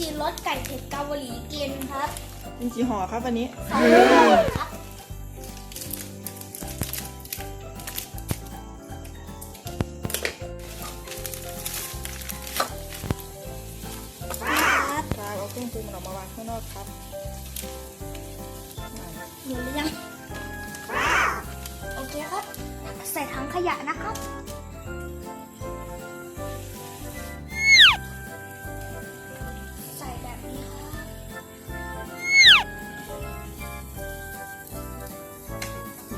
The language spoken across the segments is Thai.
ชีสรสไก่เผ็ดเกาหลีกินครับมีกี่ห่อครับวันนี้สองห่อครับครับครับเอาเครื่องปรุงมันออกมาวางข้างนอกครับอ่าหนูหรือยัง โอเคครับ ใส่ถังขยะนะครับ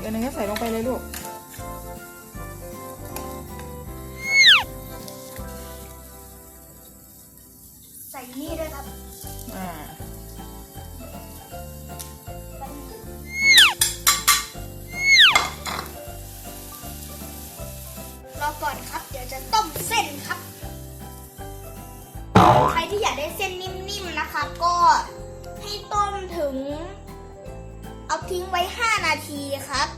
อีกอันหนึงก็ใส่ลงไปเลยลูก ใส่นี่ด้วยครับอ่ารอก่อนครับ เดี๋ยวจะต้มเส้นครับ ใครที่อยากได้เส้นนิ่มๆ นะคะก็ ครับ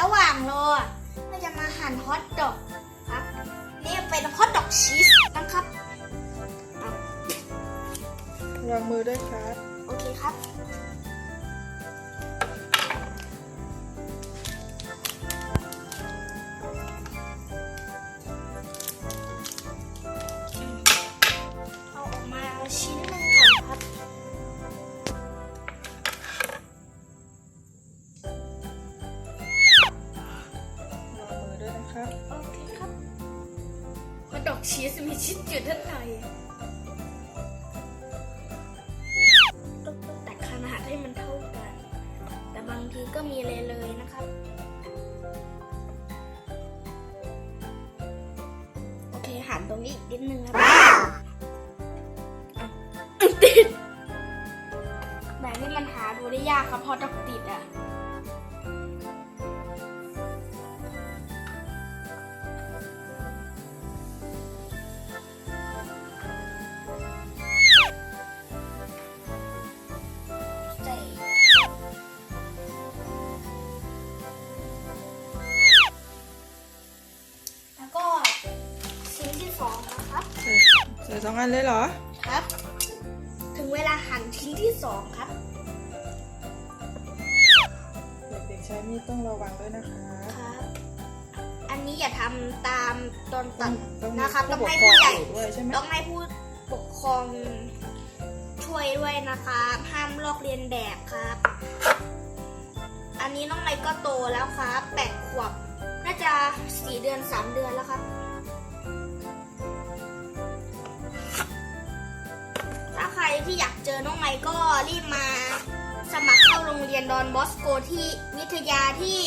ระหว่างรอก็จะมาหั่นฮอทดอกครับ นี่เป็นฮอทดอกชีสนะครับวางมือด้วยครับ โอเคครับ ชีสมีชิ้นอยู่ด้านในต้องตัดขนาดให้มันเท่ากัน แต่บางทีก็มีเลยเลยนะครับ โอเคหันตรงนี้อีกนิดนึงครับอะติดแบบนี้มันหาดูได้ยากครับเพราะดอกติดอะ ส่สองอันเลยเหรอ ครับ ถึงเวลาหั่นชิ้นที่สองครับ เด็กๆใช้มีดต้องระวังด้วยนะคะ ครับ อันนี้อย่าทำตามตอนตัดต้องมีนะครับผู้ต้องปกให้ครอผู้งใหญ่ อยู่ด้วยใช่ไหมต้องให้ผู้ปกครองช่วยด้วยนะครับ ห้ามลอกเลียนแบบครับ อันนี้น้องไมค์ก็โตแล้วครับแปดขวบ น่าจะสี่เดือนสามเดือนแล้วครับ ที่อยากเจอน้องไมค์ก็รีบมาสมัครเข้าโรงเรียนดอนบอสโกที่วิทยาที่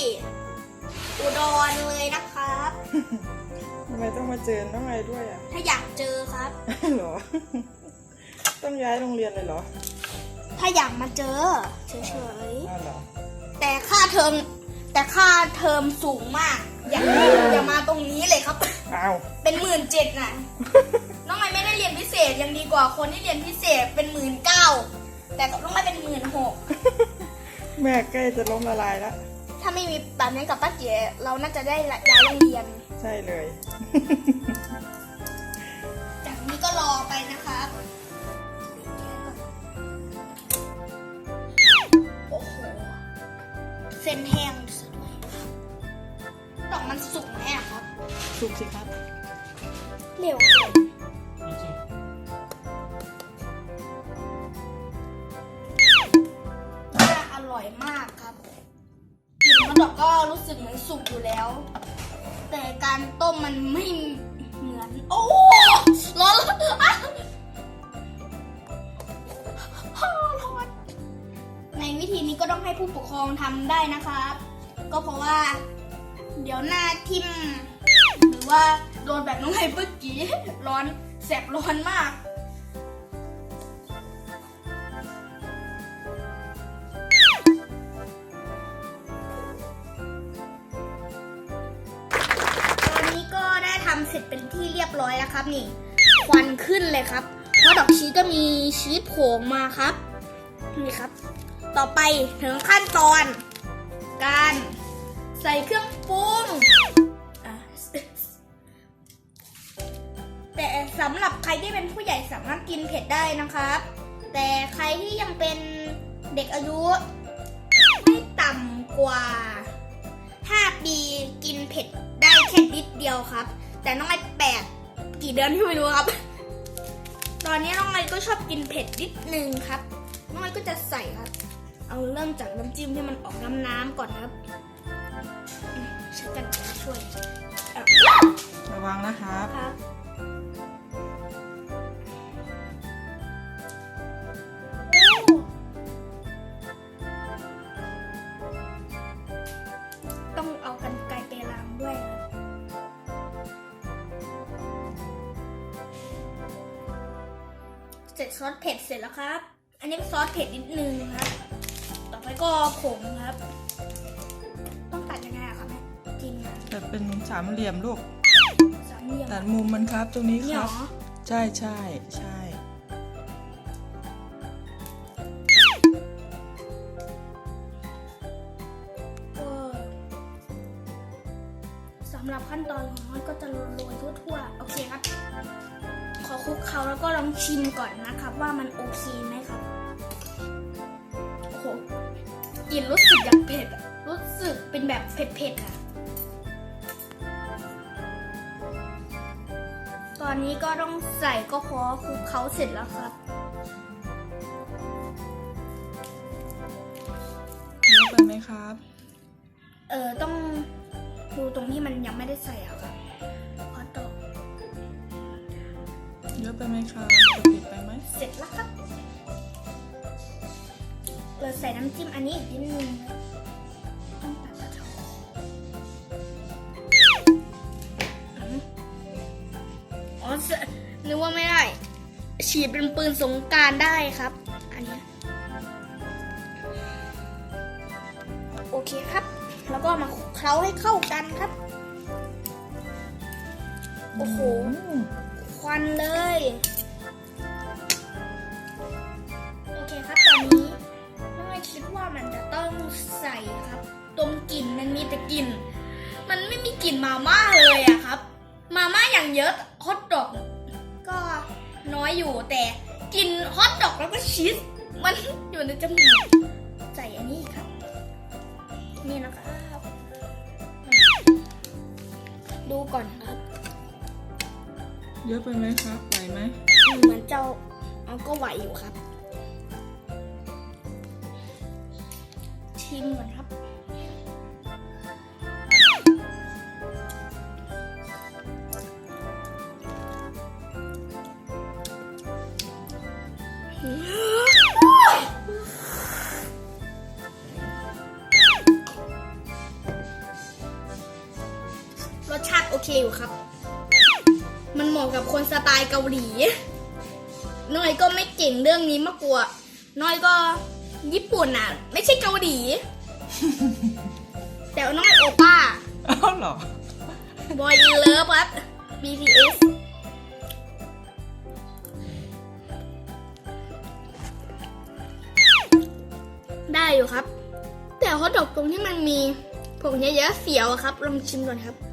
อุดรเลยนะครับ ทำไมต้องมาเจอน้องไอด้วยอะ ถ้าอยากเจอครับ เหรอ ต้องย้ายโรงเรียนเลยเหรอถ้าอยากมาเจอเฉยอ้าวเหรอๆแต่ค่าเทอมแต่ค่าเทอมสูงมาก อย่าอย่ามาตรงนี้เลยครับ อ้าว เป็นหมื่นเจ็ดน่ะ เรียนพิเศษยังดีกว่าคนที่เรียนพิเศษเป็นหมื่นเก้าแต่น้องไม้เป็นหมื่นหกแม่ใกล้จะล้มละลายแล้ว ถ้าไม่มีแบบนี้กับป้าเก๋เราน่าจะได้ย้ายโรงเรียน ใช่เลย จากนี้ก็รอไปนะครับโอ้โหเส้นแห้งซะด้วยดอกมันสุกไหมอะครับ สุกสิครับ เร็ว กินมะดอกก็รู้สึกเหมือนสุกอยู่แล้ว แต่การต้มมันไม่เหมือน โอ้ร้อนร้อนในวิธีนี้ก็ต้องให้ผู้ปกครองทำได้นะครับ ก็เพราะว่า เดี๋ยวหน้าทิ่ม หรือว่าโดนแบบน้องไฮเมื่อกี้ร้อนแสบร้อนมาก เสร็จเป็นที่เรียบร้อยแล้วครับนี่ ควันขึ้นเลยครับเพราะดอกชีสก็มีชีสโผล่มาครับ นี่ครับ ต่อไปถึงขั้นตอน การใส่เครื่องปรุงแต่สำหรับใครที่เป็นผู้ใหญ่สามารถกินเผ็ดได้นะครับ แต่ใครที่ยังเป็นเด็กอายุ ไม่ต่ำกว่า 5 ปีกินเผ็ดได้แค่นิดเดียวครับ แต่น้องไอแปดกี่เดือนที่ไม่รู้ครับ ตอนนี้น้องไอก็ชอบกินเผ็ดนิดนึงครับ น้องไอก็จะใส่ครับ เอาเริ่มจากน้ำจิ้มที่มันออกน้ำน้ำๆก่อนครับอืมใช้กันไกรช่วยเอาระวังนะครับครับ เสร็จซอสเผ็ดเสร็จแล้วครับ อันนี้ซอสเผ็ดนิดนึงครับ ต่อไปก็ผงครับ ต้องตัดยังไงอะคะแม่จิ้มนะแต่เป็นสามเหลี่ยมลูก สามเหลี่ยมตัดมุมมันครับตรงนี้เนี่คยรัเหบ รอใช่ใช่ใช่ก็สำหรับขั้นตอนของมันก็จะโรยทั่วๆ โอเคครับขอค ลุกเขาแล้วก็ลองชิมก่อนนะครับ ว่ามันโอเคไหมครับโอ้โหกลิ่นรู้สึกอย่างเผ็ดอะรู้สึกเป็นแบบเผ็ดๆอะตอนนี้ก็ต้องใส่ก็พอคลุกเขาเสร็จแล้วครับเยอะไปไหมครับ เออต้องดูตรงที่มันยังไม่ได้ใส่อะ เยอะไปไหมครับจะปิดไปไหมเสร็จแล้วครับ เราใส่น้ำจิ้มอันนี้อีกนิดนึงต้องตัดกระทงอืมอ๋อนึกว่าไม่ได้ ฉีดเป็นปืนสงกรารได้ครับ อันนี้ โอเคครับ แล้วก็มาเคล้าให้เข้ากันครับ โอ้โห ควันเลย โอเคครับตอนนี้น้องไอคิดว่ามันจะต้องใส่ครับตรงกลิ่นมันมีแต่กลิ่น มันไม่มีกลิ่นมาม่าเลยอะครับ มาม่าอย่างเยอะฮอทดอกก็น้อยอยู่แต่กลิ่นฮอทดอกแล้วก็ชีสมันอยู่ในจมูกใส่อันนี้ครับ นี่นะครับ ดูก่อนครับ เยอะไปไหมครับ ไหวไหมเหมือนเจ้าเอาก็ไหวอยู่ครับ ชิมก่อนครับ รสชาติโอเคอยู่ครับ คนสไตล์เกาหลี น้อยก็ไม่เก่งเรื่องนี้มากกว่า น้อยก็ญี่ปุ่นอะ ไม่ใช่เกาหลี แต่ว่าน้อยโอป้าอ้าวเหรอ บอยอินเลิฟครับ BTS ได้อยู่ครับ แต่ฮอตดอกตรงที่มันมีผงเยอะๆเสียวอะครับ ลองชิมก่อนครับ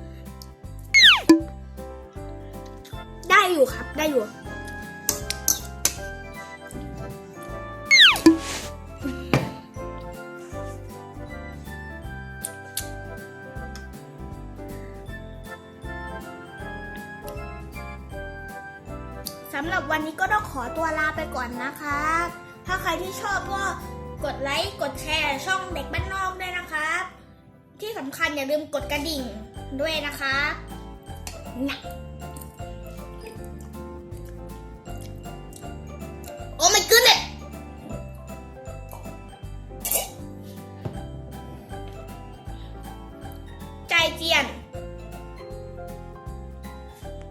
อยู่ครับ ได้อยู่ สำหรับวันนี้ก็ต้องขอตัวลาไปก่อนนะคะ ถ้าใครที่ชอบก็กดไลค์ กดแชร์ ช่องเด็กบ้านนอกด้วยนะครับ ที่สำคัญอย่าลืมกดกระดิ่งด้วยนะคะนะ